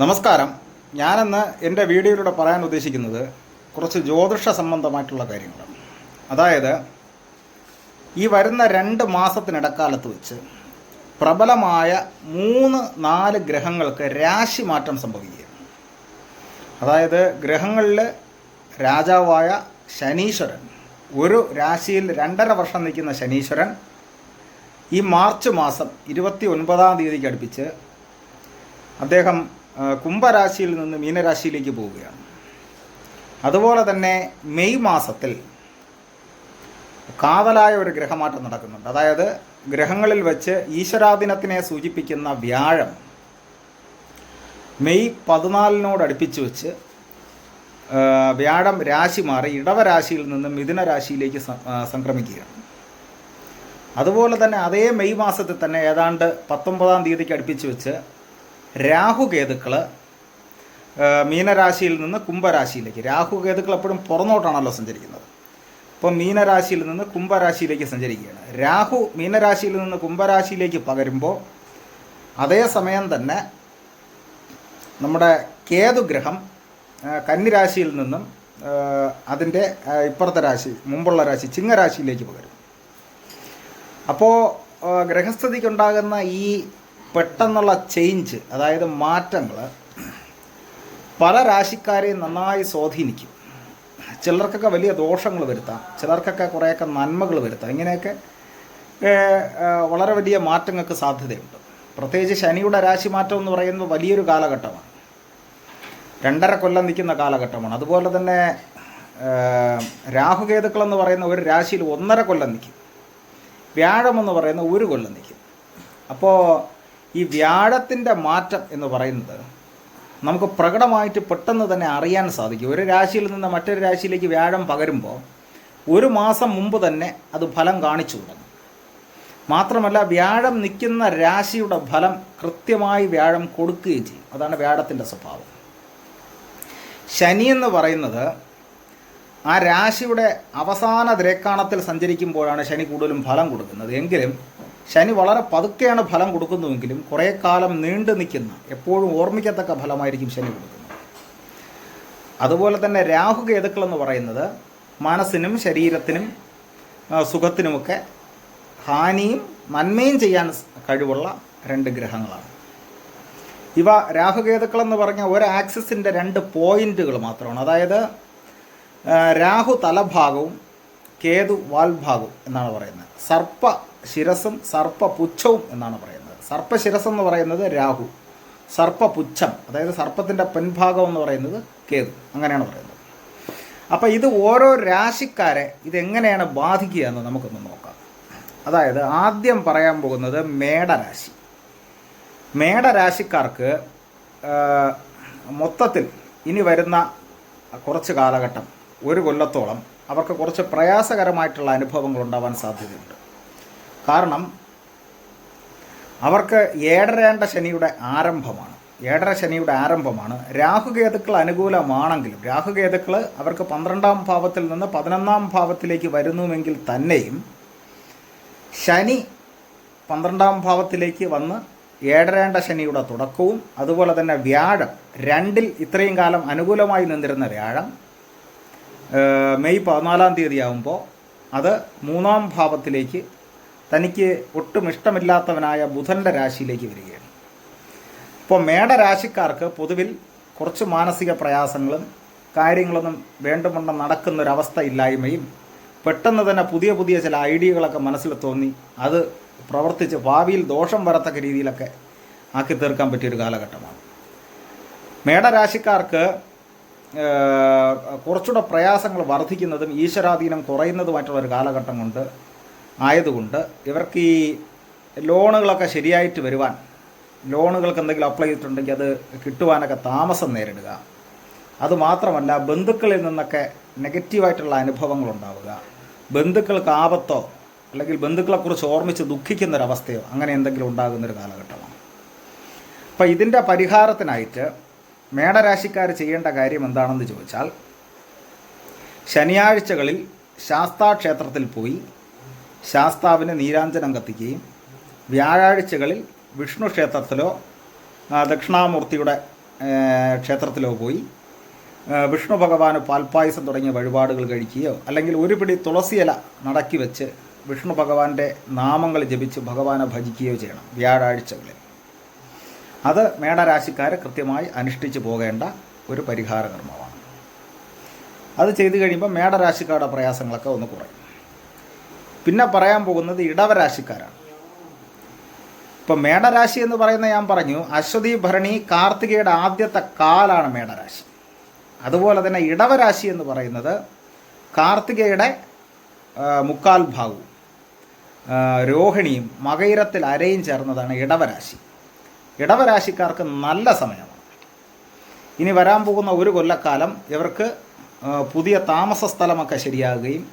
നമസ്കാരം. ഞാനിന്ന് എന്റെ വീഡിയോയിലൂടെ പറയാൻ ഉദ്ദേശിക്കുന്നത് കുറച്ച് ജ്യോതിഷ സംബന്ധമായിട്ടുള്ള കാര്യങ്ങളാണ്. അതായത് ഈ വരുന്ന രണ്ട് മാസത്തിനിടക്കാലത്ത് വെച്ച് പ്രബലമായ മൂന്ന് നാല് ഗ്രഹങ്ങൾക്ക് രാശി മാറ്റം സംഭവിക്കുക അതായത് ഗ്രഹങ്ങളിൽ രാജാവായ ശനീശ്വരൻ ഒരു രാശിയിൽ രണ്ടര വർഷം നിൽക്കുന്ന ശനീശ്വരൻ ഈ മാർച്ച് മാസം ഇരുപത്തി ഒൻപതാം തീയതിക്ക് അടുപ്പിച്ച് അദ്ദേഹം കുംഭരാശിയിൽ നിന്ന് മീനരാശിയിലേക്ക് പോവുകയാണ്. അതുപോലെ തന്നെ മെയ് മാസത്തിൽ കാതലായ ഒരു ഗ്രഹമാറ്റം നടക്കുന്നുണ്ട്. അതായത് ഗ്രഹങ്ങളിൽ വെച്ച് ഈശ്വരാദിനത്തിനെ സൂചിപ്പിക്കുന്ന വ്യാഴം മെയ് പതിനാലിനോട് അടുപ്പിച്ച് വെച്ച് വ്യാഴം രാശി മാറി ഇടവരാശിയിൽ നിന്ന് മിഥുന രാശിയിലേക്ക് സംക്രമിക്കുകയാണ്. അതുപോലെ തന്നെ അതേ മെയ് മാസത്തിൽ തന്നെ ഏതാണ്ട് പത്തൊമ്പതാം തീയതിക്ക് അടുപ്പിച്ച് വെച്ച് രാഹുകേതുക്കൾ മീനരാശിയിൽ നിന്ന് കുംഭരാശിയിലേക്ക്. രാഹുകേതുക്കൾ എപ്പോഴും പുറന്നോട്ടാണല്ലോ സഞ്ചരിക്കുന്നത്. അപ്പോൾ മീനരാശിയിൽ നിന്ന് കുംഭരാശിയിലേക്ക് സഞ്ചരിക്കുകയാണ്. രാഹു മീനരാശിയിൽ നിന്ന് കുംഭരാശിയിലേക്ക് പകരുമ്പോൾ അതേ സമയം തന്നെ നമ്മുടെ കേതുഗ്രഹം കന്നിരാശിയിൽ നിന്നും അതിന്റെ ഇപ്പുറത്തെ രാശി മുമ്പുള്ള രാശി ചിങ്ങരാശിയിലേക്ക് പകരും. അപ്പോൾ ഗ്രഹസ്ഥിതിക്കുണ്ടാകുന്ന ഈ പെട്ടെന്നുള്ള ചേഞ്ച് അതായത് മാറ്റങ്ങൾ പല രാശിക്കാരെയും നന്നായി സ്വാധീനിക്കും. ചിലർക്കൊക്കെ വലിയ ദോഷങ്ങൾ വരുത്താം ചിലർക്കൊക്കെ കുറേയൊക്കെ നന്മകൾ വരുത്താം. ഇങ്ങനെയൊക്കെ വളരെ വലിയ മാറ്റങ്ങൾക്ക് സാധ്യതയുണ്ട്. പ്രത്യേകിച്ച് ശനിയുടെ രാശി മാറ്റം എന്ന് പറയുന്നത് വലിയൊരു കാലഘട്ടമാണ്. രണ്ടര കൊല്ലം നിൽക്കുന്ന കാലഘട്ടമാണ്. അതുപോലെ തന്നെ രാഹുകേതുക്കളെന്ന് പറയുന്ന ഒരു രാശിയിൽ ഒന്നര കൊല്ലം നിൽക്കും. വ്യാഴം എന്ന് പറയുന്ന ഒരു കൊല്ലം നിൽക്കും. അപ്പോൾ ഈ വ്യാഴത്തിന്റെ മാറ്റം എന്ന് പറയുന്നത് നമുക്ക് പ്രകടമായിട്ട് പെട്ടെന്ന് തന്നെ അറിയാൻ സാധിക്കും. ഒരു രാശിയിൽ നിന്ന് മറ്റൊരു രാശിയിലേക്ക് വ്യാഴം പകരുമ്പോൾ ഒരു മാസം മുമ്പ് തന്നെ അത് ഫലം കാണിച്ചു തുടങ്ങും. മാത്രമല്ല വ്യാഴം നിൽക്കുന്ന രാശിയുടെ ഫലം കൃത്യമായി വ്യാഴം കൊടുക്കുകയും ചെയ്യും. അതാണ് വ്യാഴത്തിന്റെ സ്വഭാവം. ശനി എന്ന് പറയുന്നത് ആ രാശിയുടെ അവസാന ദ്രേക്കാണത്തിൽ സഞ്ചരിക്കുമ്പോഴാണ് ശനി കൂടുതലും ഫലം കൊടുക്കുന്നത്. എങ്കിലും ശനി വളരെ പതുക്കെയാണ് ഫലം കൊടുക്കുന്നതെങ്കിലും കുറേ കാലം നീണ്ടു നിൽക്കുന്ന എപ്പോഴും ഓർമ്മിക്കത്തക്ക ഫലമായിരിക്കും ശനി കൊടുക്കുന്നത്. അതുപോലെ തന്നെ രാഹു കേതുക്കൾ എന്ന് പറയുന്നത് മനസ്സിനും ശരീരത്തിനും സുഖത്തിനുമൊക്കെ ഹാനിയും നന്മയും ചെയ്യാൻ കഴിവുള്ള രണ്ട് ഗ്രഹങ്ങളാണ്. ഇവ രാഹുകേതുക്കൾ എന്ന് പറഞ്ഞ ഒരു ആക്സിസിന്റെ രണ്ട് പോയിന്റുകൾ മാത്രമാണ്. അതായത് രാഹു തലഭാഗവും കേതു വാൽഭാഗവും എന്നാണ് പറയുന്നത്. സർപ്പ ശിരസും സർപ്പപുച്ഛവും എന്നാണ് പറയുന്നത്. സർപ്പശിരസ് എന്ന് പറയുന്നത് രാഹു സർപ്പപുച്ഛം അതായത് സർപ്പത്തിന്റെ പെൺഭാഗം എന്ന് പറയുന്നത് കേതു അങ്ങനെയാണ് പറയുന്നത്. അപ്പോൾ ഇത് ഓരോ രാശിക്കാരെ ഇതെങ്ങനെയാണ് ബാധിക്കുക എന്ന് നമുക്കൊന്ന് നോക്കാം. അതായത് ആദ്യം പറയാൻ പോകുന്നത് മേടരാശി. മേടരാശിക്കാർക്ക് മൊത്തത്തിൽ ഇനി വരുന്ന കുറച്ച് കാലഘട്ടം ഒരു കൊല്ലത്തോളം അവർക്ക് കുറച്ച് പ്രയാസകരമായിട്ടുള്ള അനുഭവങ്ങൾ ഉണ്ടാവാൻ സാധ്യതയുണ്ട്. കാരണം അവർക്ക് ഏഴരേണ്ട ശനിയുടെ ആരംഭമാണ്. ഏഴര ശനിയുടെ ആരംഭമാണ്. രാഹുകേതുക്കൾ അനുകൂലമാണെങ്കിലും രാഹുകേതുക്കൾ അവർക്ക് പന്ത്രണ്ടാം ഭാവത്തിൽ നിന്ന് പതിനൊന്നാം ഭാവത്തിലേക്ക് വരുന്നുവെങ്കിൽ തന്നെയും ശനി പന്ത്രണ്ടാം ഭാവത്തിലേക്ക് വന്ന് ഏഴരേണ്ട ശനിയുടെ തുടക്കവും അതുപോലെ തന്നെ വ്യാഴം രണ്ടിൽ ഇത്രയും കാലം അനുകൂലമായി നിന്നിരുന്ന വ്യാഴം മെയ് പതിനാലാം തീയതി ആകുമ്പോൾ അത് മൂന്നാം ഭാവത്തിലേക്ക് തനിക്ക് ഒട്ടും ഇഷ്ടമില്ലാത്തവനായ ബുധന്റെ രാശിയിലേക്ക് വരികയാണ്. ഇപ്പോൾ മേടരാശിക്കാർക്ക് പൊതുവിൽ കുറച്ച് മാനസിക പ്രയാസങ്ങളും കാര്യങ്ങളൊന്നും വേണ്ടുമുണ്ണം നടക്കുന്നൊരവസ്ഥ ഇല്ലായ്മയും പെട്ടെന്ന് തന്നെ പുതിയ പുതിയ ചില ഐഡിയകളൊക്കെ മനസ്സിൽ തോന്നി അത് പ്രവർത്തിച്ച് ഭാവിയിൽ ദോഷം വരത്തക്ക രീതിയിലൊക്കെ ആക്കി തീർക്കാൻ പറ്റിയൊരു കാലഘട്ടമാണ്. മേടരാശിക്കാർക്ക് കുറച്ചുകൂടെ പ്രയാസങ്ങൾ വർദ്ധിക്കുന്നതും ഈശ്വരാധീനം കുറയുന്നതുമായിട്ടുള്ള ഒരു കാലഘട്ടം കൊണ്ട് ആയതുകൊണ്ട് ഇവർക്ക് ഈ ലോണുകളൊക്കെ ശരിയായിട്ട് വരുവാൻ ലോണുകൾക്ക് എന്തെങ്കിലും അപ്ലൈ ചെയ്തിട്ടുണ്ടെങ്കിൽ അത് കിട്ടുവാനൊക്കെ താമസം നേരിടുക. അതുമാത്രമല്ല ബന്ധുക്കളിൽ നിന്നൊക്കെ നെഗറ്റീവായിട്ടുള്ള അനുഭവങ്ങൾ ഉണ്ടാവുക. ബന്ധുക്കൾക്ക് ആപത്തോ അല്ലെങ്കിൽ ബന്ധുക്കളെക്കുറിച്ച് ഓർമ്മിച്ച് ദുഃഖിക്കുന്നൊരവസ്ഥയോ അങ്ങനെ എന്തെങ്കിലും ഉണ്ടാകുന്നൊരു കാലഘട്ടമാണ്. അപ്പോൾ ഇതിന്റെ പരിഹാരത്തിനായിട്ട് മേടരാശിക്കാർ ചെയ്യേണ്ട കാര്യം എന്താണെന്ന് ചോദിച്ചാൽ ശനിയാഴ്ചകളിൽ ശാസ്താക്ഷേത്രത്തിൽ പോയി ശാസ്താവിന് നീരാഞ്ജനം കത്തിക്കുകയും വ്യാഴാഴ്ചകളിൽ വിഷ്ണു ക്ഷേത്രത്തിലോ ദക്ഷിണാമൂർത്തിയുടെ ക്ഷേത്രത്തിലോ പോയി വിഷ്ണു ഭഗവാന് പാൽപ്പായസം തുടങ്ങിയ വഴിപാടുകൾ കഴിക്കുകയോ അല്ലെങ്കിൽ ഒരു പിടി തുളസിയില നടക്കി വെച്ച് വിഷ്ണു ഭഗവാന്റെ നാമങ്ങൾ ജപിച്ച് ഭഗവാനെ ഭജിക്കുകയോ ചെയ്യണം വ്യാഴാഴ്ചകളിൽ. അത് മേടരാശിക്കാർ കൃത്യമായി അനുഷ്ഠിച്ചു പോകേണ്ട ഒരു പരിഹാര കർമ്മമാണ്. അത് ചെയ്തു കഴിയുമ്പോൾ മേടരാശിക്കാരുടെ പ്രയാസങ്ങളൊക്കെ ഒന്ന് കുറയും. പിന്നെ പറയാൻ പോകുന്നത് ഇടവരാശിക്കാരാണ്. ഇപ്പം മേടരാശി എന്ന് പറയുന്ന ഞാൻ പറഞ്ഞു അശ്വതി ഭരണി കാർത്തികയുടെ ആദ്യത്തെ കാലാണ് മേടരാശി. അതുപോലെ തന്നെ ഇടവരാശി എന്ന് പറയുന്നത് കാർത്തികയുടെ മുക്കാൽ ഭാഗവും രോഹിണിയും മകയിരത്തിൽ അരയും ചേർന്നതാണ് ഇടവരാശി. ഇടവരാശിക്കാർക്ക് നല്ല സമയമാണ്. ഇനി വരാൻ പോകുന്ന ഒരു കൊല്ലക്കാലം ഇവർക്ക് പുതിയ താമസ സ്ഥലമൊക്കെ ശരിയാകുകയും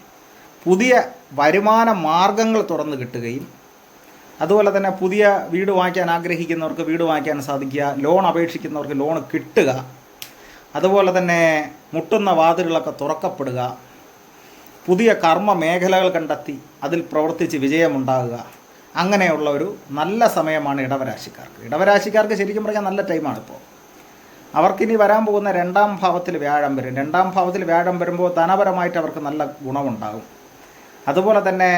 പുതിയ വരുമാന മാർഗങ്ങൾ തുറന്നു കിട്ടുകയും അതുപോലെ തന്നെ പുതിയ വീട് വാങ്ങിക്കാൻ ആഗ്രഹിക്കുന്നവർക്ക് വീട് വാങ്ങിക്കാൻ സാധിക്കുക ലോൺ അപേക്ഷിക്കുന്നവർക്ക് ലോൺ കിട്ടുക അതുപോലെ തന്നെ മുട്ടുന്ന വാതിലുകളൊക്കെ തുറക്കപ്പെടുക പുതിയ കർമ്മ മേഖലകൾ കണ്ടെത്തി അതിൽ പ്രവർത്തിച്ച് വിജയമുണ്ടാകുക. അങ്ങനെയുള്ള ഒരു നല്ല സമയമാണ് ഇടവരാശിക്കാർക്ക്. ഇടവരാശിക്കാർക്ക് ശരിക്കും പറഞ്ഞാൽ നല്ല ടൈമാണ് ഇപ്പോൾ അവർക്കിനി വരാൻ പോകുന്ന രണ്ടാം ഭാവത്തിൽ വ്യാഴം വരും. രണ്ടാം ഭാവത്തിൽ വ്യാഴം വരുമ്പോൾ ധനപരമായിട്ട് അവർക്ക് നല്ല ഗുണമുണ്ടാകും. അതുപോലെ തന്നെ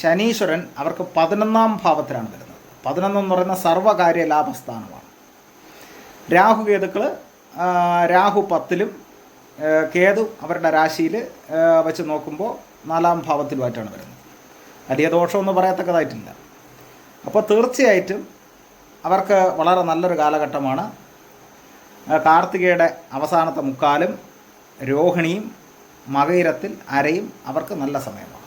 ശനീശ്വരൻ അവർക്ക് പതിനൊന്നാം ഭാവത്തിലാണ് വരുന്നത്. പതിനൊന്നെന്ന് പറയുന്ന സർവകാര്യ ലാഭസ്ഥാനമാണ്. രാഹു രാഹുകേതുക്കൾ രാഹു പത്തിലും കേതു അവരുടെ രാശിയിൽ വെച്ച് നോക്കുമ്പോൾ നാലാം ഭാവത്തിലുമായിട്ടാണ് വരുന്നത്. വലിയ ദോഷമൊന്നും പറയത്തക്കതായിട്ടില്ല. അപ്പോൾ തീർച്ചയായിട്ടും അവർക്ക് വളരെ നല്ലൊരു കാലഘട്ടമാണ്. കാർത്തികയുടെ അവസാനത്തെ മുക്കാലും രോഹിണിയും മകയിരത്തിൽ അരയും അവർക്ക് നല്ല സമയമാണ്.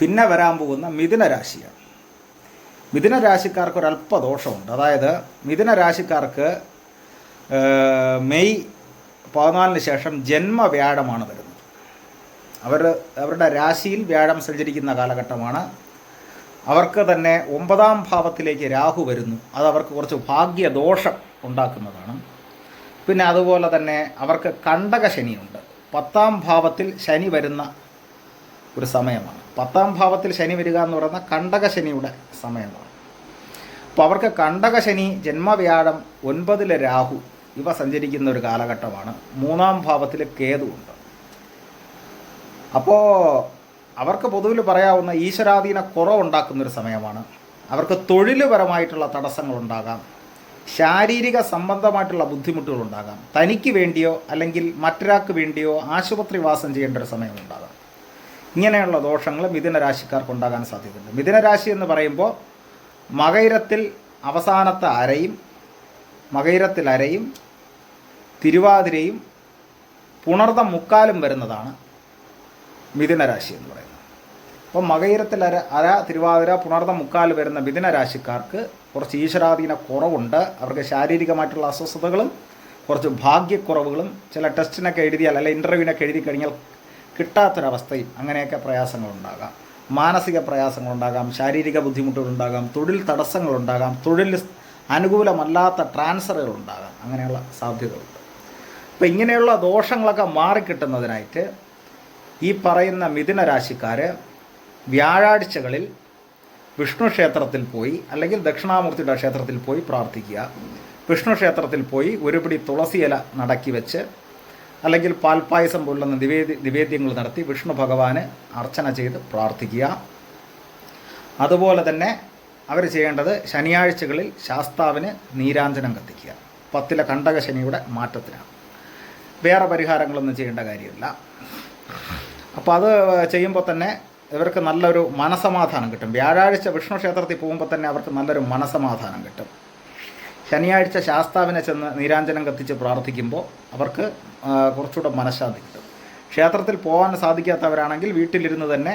പിന്നെ വരാൻ പോകുന്ന മിഥുന രാശിയാണ്. മിഥുന രാശിക്കാർക്ക് ഒരല്പ ദോഷമുണ്ട്. അതായത് മിഥുന രാശിക്കാർക്ക് മെയ് പതിനാലിന് ശേഷം ജന്മ ജന്മവ്യാഴമാണ് വരുന്നത്. അവർ അവരുടെ രാശിയിൽ വ്യാഴം സഞ്ചരിക്കുന്ന കാലഘട്ടമാണ്. അവർക്ക് തന്നെ ഒമ്പതാം ഭാവത്തിലേക്ക് രാഹു വരുന്നു. അത് അവർക്ക് കുറച്ച് ഭാഗ്യദോഷം ഉണ്ടാക്കുന്നതാണ്. പിന്നെ അതുപോലെ തന്നെ അവർക്ക് കണ്ടക ശനിയുണ്ട്. പത്താം ഭാവത്തിൽ ശനി വരുന്ന ഒരു സമയമാണ്. പത്താം ഭാവത്തിൽ ശനി വരിക എന്ന് പറയുന്ന കണ്ടക ശനിയുടെ സമയമാണ്. അപ്പോൾ അവർക്ക് കണ്ടക ശനി ജന്മവ്യാഴം ഒൻപതിലെ രാഹു ഇവ സഞ്ചരിക്കുന്ന ഒരു കാലഘട്ടമാണ്. മൂന്നാം ഭാവത്തിൽ കേതുവുണ്ട് അപ്പോൾ അവർക്ക് പൊതുവിൽ പറയാവുന്ന ഈശ്വരാധീന കുറവുണ്ടാക്കുന്ന ഒരു സമയമാണ്. അവർക്ക് തൊഴിലുപരമായിട്ടുള്ള തടസ്സങ്ങളുണ്ടാകാം ശാരീരിക സംബന്ധമായിട്ടുള്ള ബുദ്ധിമുട്ടുകളുണ്ടാകാം തനിക്ക് വേണ്ടിയോ അല്ലെങ്കിൽ മറ്റൊരാൾക്ക് വേണ്ടിയോ ആശുപത്രി വാസം ചെയ്യേണ്ട ഒരു സമയമുണ്ടാകാം. ഇങ്ങനെയുള്ള ദോഷങ്ങൾ മിഥുന രാശിക്കാർക്ക് ഉണ്ടാകാൻ സാധ്യതയുണ്ട്. മിഥുനരാശി എന്ന് പറയുമ്പോൾ മകൈരത്തിൽ അവസാനത്തെ അരയും മകൈരത്തിൽ അരയും തിരുവാതിരയും പുണർദം മുക്കാലും വരുന്നതാണ് മിഥുനരാശി എന്ന് പറയുന്നത്. അപ്പോൾ മകയിരത്തിൽ അര അര തിരുവാതിര പുണർദം മുക്കാൽ വരുന്ന മിഥുന രാശിക്കാർക്ക് കുറച്ച് ഈശ്വരാധീന കുറവുണ്ട്. അവർക്ക് ശാരീരികമായിട്ടുള്ള അസ്വസ്ഥതകളും കുറച്ച് ഭാഗ്യക്കുറവുകളും ചില ടെസ്റ്റിനൊക്കെ എഴുതിയാൽ അല്ലെ ഇന്റർവ്യൂവിനൊക്കെ എഴുതി കഴിഞ്ഞാൽ കിട്ടാത്തൊരവസ്ഥയും അങ്ങനെയൊക്കെ പ്രയാസങ്ങളുണ്ടാകാം. മാനസിക പ്രയാസങ്ങളുണ്ടാകാം ശാരീരിക ബുദ്ധിമുട്ടുകളുണ്ടാകാം തൊഴിൽ തടസ്സങ്ങളുണ്ടാകാം തൊഴിൽ അനുകൂലമല്ലാത്ത ട്രാൻസ്ഫറുകൾ ഉണ്ടാകാം അങ്ങനെയുള്ള സാധ്യതകളുണ്ട്. അപ്പോൾ ഇങ്ങനെയുള്ള ദോഷങ്ങളൊക്കെ മാറിക്കിട്ടുന്നതിനായിട്ട് ഈ പറയുന്ന മിഥുന രാശിക്കാർ വ്യാഴാഴ്ചകളിൽ വിഷ്ണു ക്ഷേത്രത്തിൽ പോയി അല്ലെങ്കിൽ ദക്ഷിണാമൂർത്തിയുടെ ക്ഷേത്രത്തിൽ പോയി പ്രാർത്ഥിക്കുക. വിഷ്ണു ക്ഷേത്രത്തിൽ പോയി ഒരുപിടി തുളസിയില നടക്കി വെച്ച് അല്ലെങ്കിൽ പാൽപ്പായസം പോലുള്ള നിവേദ്യ നിവേദ്യങ്ങൾ നടത്തി വിഷ്ണു ഭഗവാന് അർച്ചന ചെയ്ത് പ്രാർത്ഥിക്കുക. അതുപോലെ തന്നെ അവർ ചെയ്യേണ്ടത് ശനിയാഴ്ചകളിൽ ശാസ്താവിന് നീരാഞ്ജനം കത്തിക്കുക. പത്തിലെ കണ്ടക ശനിയുടെ മാറ്റത്തിനാണ്. വേറെ പരിഹാരങ്ങളൊന്നും ചെയ്യേണ്ട കാര്യമില്ല. അപ്പോൾ അത് ചെയ്യുമ്പോൾ തന്നെ ഇവർക്ക് നല്ലൊരു മനസമാധാനം കിട്ടും. വ്യാഴാഴ്ച വിഷ്ണു ക്ഷേത്രത്തിൽ പോകുമ്പോൾ തന്നെ അവർക്ക് നല്ലൊരു മനസമാധാനം കിട്ടും. ശനിയാഴ്ച ശാസ്താവിനെ ചെന്ന് നീരാഞ്ജനം കത്തിച്ച് പ്രാർത്ഥിക്കുമ്പോൾ അവർക്ക് കുറച്ചുകൂടെ മനഃശാന്തി കിട്ടും. ക്ഷേത്രത്തിൽ പോകാൻ സാധിക്കാത്തവരാണെങ്കിൽ വീട്ടിലിരുന്ന് തന്നെ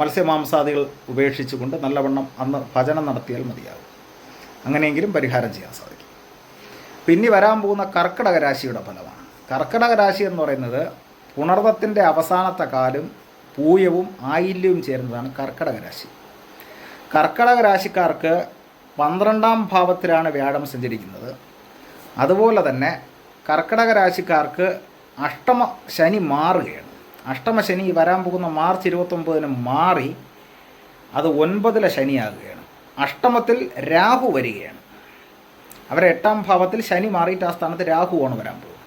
മത്സ്യമാംസാദികൾ ഉപേക്ഷിച്ചുകൊണ്ട് നല്ലവണ്ണം അന്ന് ഭജനം നടത്തിയാൽ മതിയാകും. അങ്ങനെയെങ്കിലും പരിഹാരം ചെയ്യാൻ സാധിക്കും. പിന്നെ വരാൻ പോകുന്ന കർക്കിടക രാശിയുടെ ഫലമാണ്. കർക്കിടക രാശി എന്ന് പറയുന്നത് പുണർവത്തിന്റെ അവസാനത്തെ കാലും പൂയവും ആയില്യവും ചേരുന്നതാണ് കർക്കിടക രാശി. കർക്കിടക രാശിക്കാർക്ക് പന്ത്രണ്ടാം ഭാവത്തിലാണ് വ്യാഴം സഞ്ചരിക്കുന്നത്. അതുപോലെ തന്നെ കർക്കിടക രാശിക്കാർക്ക് അഷ്ടമ ശനി മാറുകയാണ്. അഷ്ടമ ശനി വരാൻ പോകുന്ന മാർച്ച് ഇരുപത്തൊമ്പതിന് മാറി അത് ഒൻപതിലെ ശനിയാകുകയാണ്. അഷ്ടമത്തിൽ രാഹു വരികയാണ്. അവരെ എട്ടാം ഭാവത്തിൽ ശനി മാറിയിട്ട് ആ സ്ഥാനത്ത് രാഹുവാണ് വരാൻ പോകുന്നത്.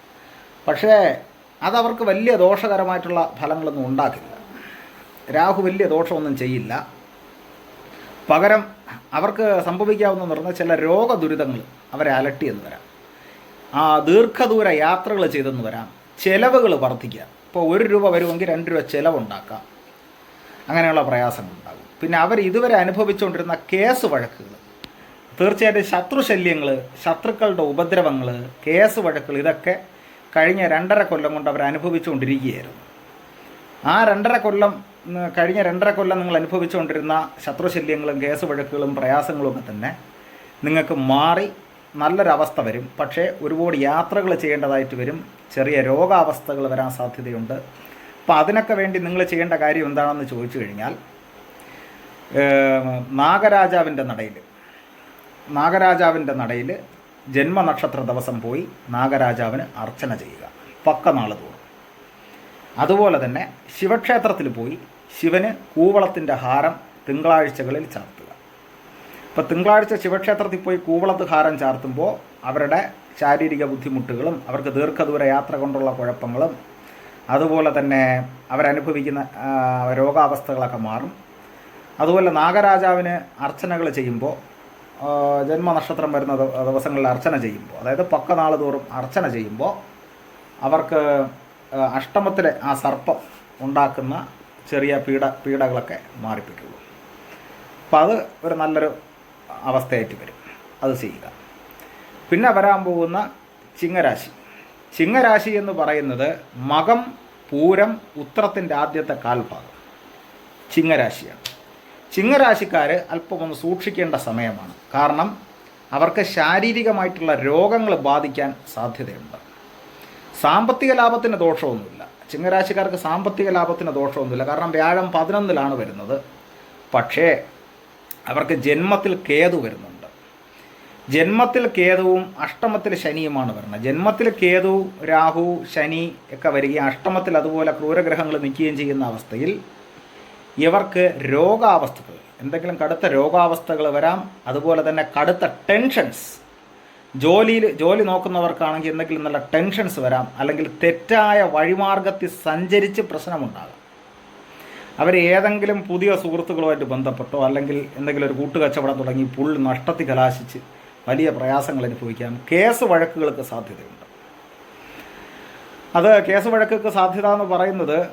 പക്ഷേ അതവർക്ക് വലിയ ദോഷകരമായിട്ടുള്ള ഫലങ്ങളൊന്നും ഉണ്ടാക്കില്ല രാഹു വലിയ ദോഷമൊന്നും ചെയ്യില്ല. പകരം അവർക്ക് സംഭവിക്കാവുന്ന പറഞ്ഞാൽ ചില രോഗദുരിതങ്ങൾ അവരെ അലട്ടിയെന്ന് വരാം. ആ ദീർഘദൂര യാത്രകൾ ചെയ്തെന്ന് വരാം. ചിലവുകൾ വർദ്ധിക്കുക. ഇപ്പോൾ ഒരു രൂപ വരുമെങ്കിൽ രണ്ട് രൂപ ചിലവുണ്ടാക്കാം. അങ്ങനെയുള്ള പ്രയാസങ്ങളുണ്ടാകും. പിന്നെ അവർ ഇതുവരെ അനുഭവിച്ചുകൊണ്ടിരുന്ന കേസ് വഴക്കുകൾ. തീർച്ചയായിട്ടും ശത്രുശല്യങ്ങൾ ശത്രുക്കളുടെ ഉപദ്രവങ്ങൾ കേസ് വഴക്കുകൾ ഇതൊക്കെ കഴിഞ്ഞ രണ്ടര കൊല്ലം കൊണ്ട് അവർ അനുഭവിച്ചുകൊണ്ടിരിക്കുകയായിരുന്നു. ആ രണ്ടര കൊല്ലം കഴിഞ്ഞ രണ്ടര കൊല്ലം നിങ്ങൾ അനുഭവിച്ചുകൊണ്ടിരുന്ന ശത്രുശല്യങ്ങളും കേസ് വഴക്കുകളും പ്രയാസങ്ങളും ഒക്കെ തന്നെ നിങ്ങൾക്ക് മാറി നല്ലൊരവസ്ഥ വരും. പക്ഷേ ഒരുപാട് യാത്രകൾ ചെയ്യേണ്ടതായിട്ട് വരും. ചെറിയ രോഗാവസ്ഥകൾ വരാൻ സാധ്യതയുണ്ട്. അപ്പോൾ അതിനൊക്കെ വേണ്ടി നിങ്ങൾ ചെയ്യേണ്ട കാര്യം എന്താണെന്ന് ചോദിച്ചു കഴിഞ്ഞാൽ നാഗരാജാവിന്റെ നടയിൽ നാഗരാജാവിന്റെ നടയിൽ ജന്മനക്ഷത്ര ദിവസം പോയി നാഗരാജാവിന് അർച്ചന ചെയ്യുക. പക്കനാൾ തോറും. അതുപോലെ തന്നെ ശിവക്ഷേത്രത്തിൽ പോയി ശിവന് കൂവളത്തിന്റെ ഹാരം തിങ്കളാഴ്ചകളിൽ ചാർത്തുക. ഇപ്പോൾ തിങ്കളാഴ്ച ശിവക്ഷേത്രത്തിൽ പോയി കൂവളത്ത് ഹാരം ചാർത്തുമ്പോൾ അവരുടെ ശാരീരിക ബുദ്ധിമുട്ടുകളും അവർക്ക് ദീർഘദൂര യാത്ര കൊണ്ടുള്ള കുഴപ്പങ്ങളും അതുപോലെ തന്നെ അവരനുഭവിക്കുന്ന രോഗാവസ്ഥകളൊക്കെ മാറും. അതുപോലെ നാഗരാജാവിന് അർച്ചനകൾ ചെയ്യുമ്പോൾ ജന്മനക്ഷത്രം വരുന്ന ദിവസങ്ങളിൽ അർച്ചന ചെയ്യുമ്പോൾ അതായത് പക്ക നാൾ തോറും അർച്ചന ചെയ്യുമ്പോൾ അവർക്ക് അഷ്ടമത്തിലെ ആ സർപ്പം ഉണ്ടാക്കുന്ന ചെറിയ പീഡ പീഡകളൊക്കെ മാറിപ്പിക്കുള്ളൂ. അപ്പം അത് ഒരു നല്ലൊരു അവസ്ഥയായിട്ട് വരും. അത് ചെയ്യുക. പിന്നെ വരാൻ പോകുന്ന ചിങ്ങരാശി. ചിങ്ങരാശി എന്ന് പറയുന്നത് മകം പൂരം ഉത്രത്തിന്റെ ആദ്യത്തെ കാൽഭാഗം. ചിങ്ങരാശിയാണ്. ചിങ്ങരാശിക്കാർ അല്പം ഒന്ന് സൂക്ഷിക്കേണ്ട സമയമാണ്. കാരണം അവർക്ക് ശാരീരികമായിട്ടുള്ള രോഗങ്ങൾ ബാധിക്കാൻ സാധ്യതയുണ്ട്. സാമ്പത്തിക ലാഭത്തിന് ദോഷമൊന്നുമില്ല. ചിങ്ങരാശിക്കാർക്ക് സാമ്പത്തിക ലാഭത്തിന് ദോഷമൊന്നുമില്ല. കാരണം വ്യാഴം പതിനൊന്നിലാണ് വരുന്നത്. പക്ഷേ അവർക്ക് ജന്മത്തിൽ കേതു വരുന്നുണ്ട്. ജന്മത്തിൽ കേതുവും അഷ്ടമത്തിൽ ശനിയുമാണ് വരുന്നത്. ജന്മത്തിൽ കേതു രാഹു ശനി ഒക്കെ വരികയും അഷ്ടമത്തിൽ അതുപോലെ ക്രൂരഗ്രഹങ്ങൾ നിൽക്കുകയും ചെയ്യുന്ന അവസ്ഥയിൽ ഇവർക്ക് രോഗാവസ്ഥകൾ എന്തെങ്കിലും കടുത്ത രോഗാവസ്ഥകൾ വരാം. അതുപോലെ തന്നെ കടുത്ത ടെൻഷൻസ് ജോലിയിൽ ജോലി നോക്കുന്നവർക്കാണെങ്കിൽ എന്തെങ്കിലും നല്ല ടെൻഷൻസ് വരാം അല്ലെങ്കിൽ തെറ്റായ വഴിമാർഗത്തിൽ സഞ്ചരിച്ച് പ്രശ്നമുണ്ടാകാം. അവർ ഏതെങ്കിലും പുതിയ സുഹൃത്തുക്കളുമായിട്ട് ബന്ധപ്പെട്ടോ അല്ലെങ്കിൽ എന്തെങ്കിലും ഒരു കൂട്ടുകച്ചവടം തുടങ്ങി പുൾ നഷ്ടത്തിൽ കലാശിച്ച് വലിയ പ്രയാസങ്ങൾ അനുഭവിക്കാം. കേസ് വഴക്കുകൾക്ക് സാധ്യതയുണ്ട്. അത് കേസ് വഴക്കുകൾക്ക് സാധ്യത എന്ന് പറയുന്നത്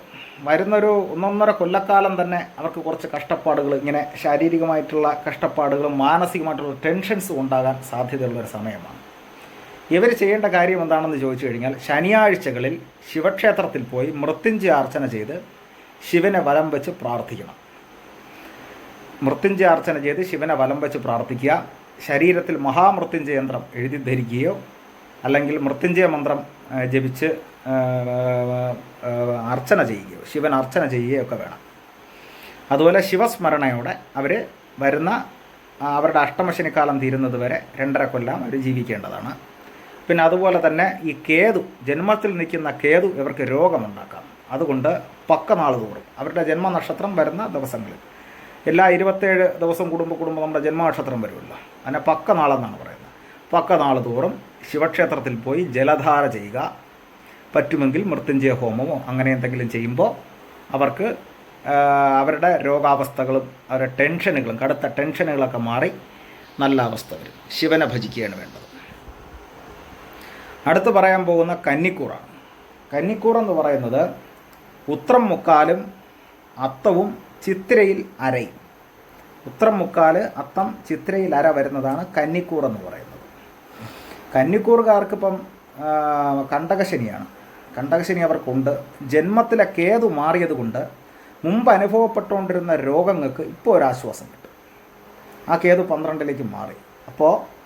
വരുന്നൊരു ഒന്നൊന്നര കൊല്ലക്കാലം തന്നെ അവർക്ക് കുറച്ച് കഷ്ടപ്പാടുകൾ ഇങ്ങനെ ശാരീരികമായിട്ടുള്ള കഷ്ടപ്പാടുകളും മാനസികമായിട്ടുള്ള ടെൻഷൻസും ഉണ്ടാകാൻ സാധ്യതയുള്ള ഒരു സമയമാണ്. ഇവർ ചെയ്യേണ്ട കാര്യം എന്താണെന്ന് ചോദിച്ചു കഴിഞ്ഞാൽ ശനിയാഴ്ചകളിൽ ശിവക്ഷേത്രത്തിൽ പോയി മൃത്യുഞ്ജയ അർച്ചന ചെയ്ത് ശിവനെ വലം വെച്ച് പ്രാർത്ഥിക്കണം. മൃത്യുഞ്ജയ അർച്ചന ചെയ്ത് ശിവനെ വലം വെച്ച് പ്രാർത്ഥിക്കുക. ശരീരത്തിൽ മഹാമൃത്യുഞ്ജയ യന്ത്രം എഴുതി ധരിക്കുകയോ അല്ലെങ്കിൽ മൃത്യുഞ്ജയ മന്ത്രം ജപിച്ച് അർച്ചന ചെയ്യുകയോ ശിവൻ അർച്ചന ചെയ്യുകയോ ഒക്കെ വേണം. അതുപോലെ ശിവസ്മരണയോടെ അവർ വരുന്ന അവരുടെ അഷ്ടമശനിക്കാലം തീരുന്നത് വരെ രണ്ടര കൊല്ലം അവർ ജീവിക്കേണ്ടതാണ്. പിന്നെ അതുപോലെ തന്നെ ഈ കേതു ജന്മത്തിൽ നിൽക്കുന്ന കേതു ഇവർക്ക് രോഗമുണ്ടാക്കാം. അതുകൊണ്ട് പക്ക നാൾ തോറും അവരുടെ ജന്മനക്ഷത്രം വരുന്ന ദിവസങ്ങളിൽ. എല്ലാ ഇരുപത്തേഴ് ദിവസം കൂടുമ്പോൾ കുടുംബം നമ്മുടെ ജന്മനക്ഷത്രം വരുമല്ലോ. അതിനെ പക്ക നാളെന്നാണ് പറയുന്നത്. പക്ക നാൾ തോറും ശിവക്ഷേത്രത്തിൽ പോയി ജലധാര ചെയ്യുക. പറ്റുമെങ്കിൽ മൃത്യുഞ്ജയ ഹോമമോ അങ്ങനെ എന്തെങ്കിലും ചെയ്യുമ്പോൾ അവർക്ക് അവരുടെ രോഗാവസ്ഥകളും അവരുടെ ടെൻഷനുകളും കടുത്ത ടെൻഷനുകളൊക്കെ മാറി നല്ല അവസ്ഥ വരും. ശിവനെ ഭജിക്കുകയാണ് വേണ്ടത്. അടുത്ത് പറയാൻ പോകുന്ന കന്നിക്കൂറാണ്. കന്നിക്കൂർ എന്ന് പറയുന്നത് ഉത്രം മുക്കാലും അത്തവും ചിത്രയിൽ അരയും. ഉത്രം മുക്കാൽ അത്തം ചിത്രയിൽ അര വരുന്നതാണ് കന്നിക്കൂർ എന്ന് പറയുന്നത്. കന്നിക്കൂറുകാർക്കിപ്പം കണ്ടകശനിയാണ്. കണ്ടകശനി അവർക്കുണ്ട്. ജന്മത്തിലെ കേതു മാറിയത് കൊണ്ട് മുമ്പ് അനുഭവപ്പെട്ടുകൊണ്ടിരുന്ന രോഗങ്ങൾക്ക് ഇപ്പോൾ ഒരാശ്വാസം കിട്ടും. ആ കേതു പന്ത്രണ്ടിലേക്ക് മാറി. അപ്പോൾ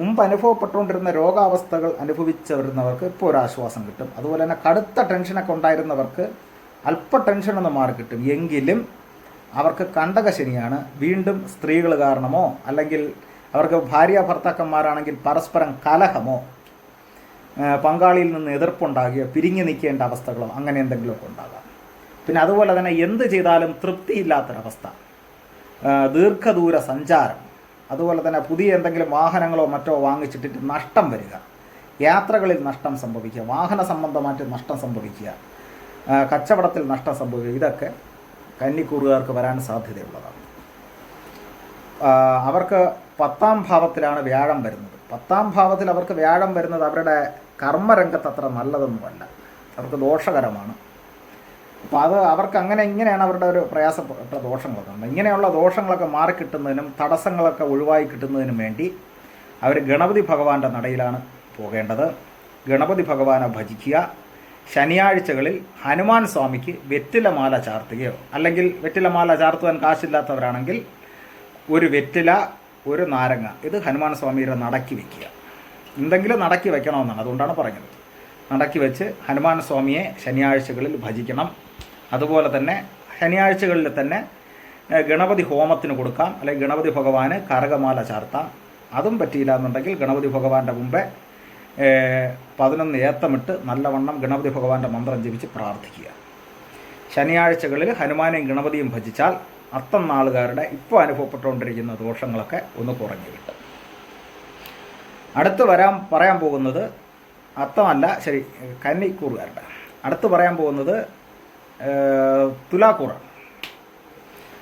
മുമ്പ് അനുഭവപ്പെട്ടുകൊണ്ടിരുന്ന രോഗാവസ്ഥകൾ അനുഭവിച്ചു വരുന്നവർക്ക് ഇപ്പോൾ ഒരാശ്വാസം കിട്ടും. അതുപോലെ തന്നെ കടുത്ത ടെൻഷനൊക്കെ ഉണ്ടായിരുന്നവർക്ക് അല്പ ടെൻഷനൊന്ന് മാറി കിട്ടും. എങ്കിലും അവർക്ക് കണ്ടകശനിയാണ് വീണ്ടും സ്ത്രീകൾ കാരണമോ അല്ലെങ്കിൽ അവർക്ക് ഭാര്യ ഭർത്താക്കന്മാരാണെങ്കിൽ പരസ്പരം കലഹമോ പങ്കാളിയിൽ നിന്ന് എതിർപ്പുണ്ടാകുകയോ പിരിഞ്ഞു നിൽക്കേണ്ട അവസ്ഥകളോ അങ്ങനെ എന്തെങ്കിലുമൊക്കെ ഉണ്ടാകാം. പിന്നെ അതുപോലെ തന്നെ എന്ത് ചെയ്താലും തൃപ്തിയില്ലാത്തൊരവസ്ഥ. ദീർഘദൂര സഞ്ചാരം. അതുപോലെ തന്നെ പുതിയ എന്തെങ്കിലും വാഹനങ്ങളോ മറ്റോ വാങ്ങിച്ചിട്ടിട്ട് നഷ്ടം വരിക. യാത്രകളിൽ നഷ്ടം സംഭവിക്കുക. വാഹന സംബന്ധമായിട്ട് നഷ്ടം സംഭവിക്കുക. കച്ചവടത്തിൽ നഷ്ടം സംഭവിക്കുക. ഇതൊക്കെ കന്നിക്കൂറുകാർക്ക് വരാൻ സാധ്യതയുള്ളതാണ്. അവർക്ക് പത്താം ഭാവത്തിലാണ് വ്യാഴം വരുന്നത്. പത്താം ഭാവത്തിൽ അവർക്ക് വ്യാഴം വരുന്നത് അവരുടെ കർമ്മരംഗത്ത് അത്ര നല്ലതൊന്നുമല്ല. അവർക്ക് ദോഷകരമാണ്. അപ്പോൾ അത് അവർക്ക് അങ്ങനെ ഇങ്ങനെയാണ് അവരുടെ ഒരു പ്രയാസപ്പെട്ട ദോഷങ്ങളൊക്കെ. ഉണ്ട് ഇങ്ങനെയുള്ള ദോഷങ്ങളൊക്കെ മാറിക്കിട്ടുന്നതിനും തടസ്സങ്ങളൊക്കെ ഒഴിവായി കിട്ടുന്നതിനും വേണ്ടി അവർ ഗണപതി ഭഗവാന്റെ നടയിലാണ് പോകേണ്ടത്. ഗണപതി ഭഗവാനെ ഭജിക്കുക. ശനിയാഴ്ചകളിൽ ഹനുമാൻ സ്വാമിക്ക് വെറ്റിലമാല ചാർത്തുകയോ അല്ലെങ്കിൽ വെറ്റിലമാല ചാർത്തുവാൻ കാശില്ലാത്തവരാണെങ്കിൽ ഒരു വെറ്റില ഒരു നാരങ്ങ ഇത് ഹനുമാൻ സ്വാമിയുടെ നടക്കി വയ്ക്കുക എന്തെങ്കിലും നടക്കി വെക്കണമെന്നാണ് അതുകൊണ്ടാണ് പറഞ്ഞത്. നടക്കി വെച്ച് ഹനുമാൻ സ്വാമിയെ ശനിയാഴ്ചകളിൽ ഭജിക്കണം. അതുപോലെ തന്നെ ശനിയാഴ്ചകളിൽ തന്നെ ഗണപതി ഹോമത്തിന് കൊടുക്കാം. അല്ലെങ്കിൽ ഗണപതി ഭഗവാന് കരകമാല ചാർത്താം. അതും പറ്റിയില്ല എന്നുണ്ടെങ്കിൽ ഗണപതി ഭഗവാന്റെ മുമ്പേ പതിനൊന്ന് ഏത്തമിട്ട് നല്ലവണ്ണം ഗണപതി ഭഗവാന്റെ മന്ത്രം ജപിച്ച് പ്രാർത്ഥിക്കുക. ശനിയാഴ്ചകളിൽ ഹനുമാനെയും ഗണപതിയും ഭജിച്ചാൽ അത്തം നാളുകാരുടെ ഇപ്പോൾ അനുഭവപ്പെട്ടുകൊണ്ടിരിക്കുന്ന ദോഷങ്ങളൊക്കെ ഒന്ന് കുറഞ്ഞു കിട്ടും. അടുത്ത് വരാൻ പറയാൻ പോകുന്നത് അത്തമല്ല ശരി കന്നിക്കൂറുകാരുടെ. അടുത്ത് പറയാൻ പോകുന്നത് തുലാക്കൂറ.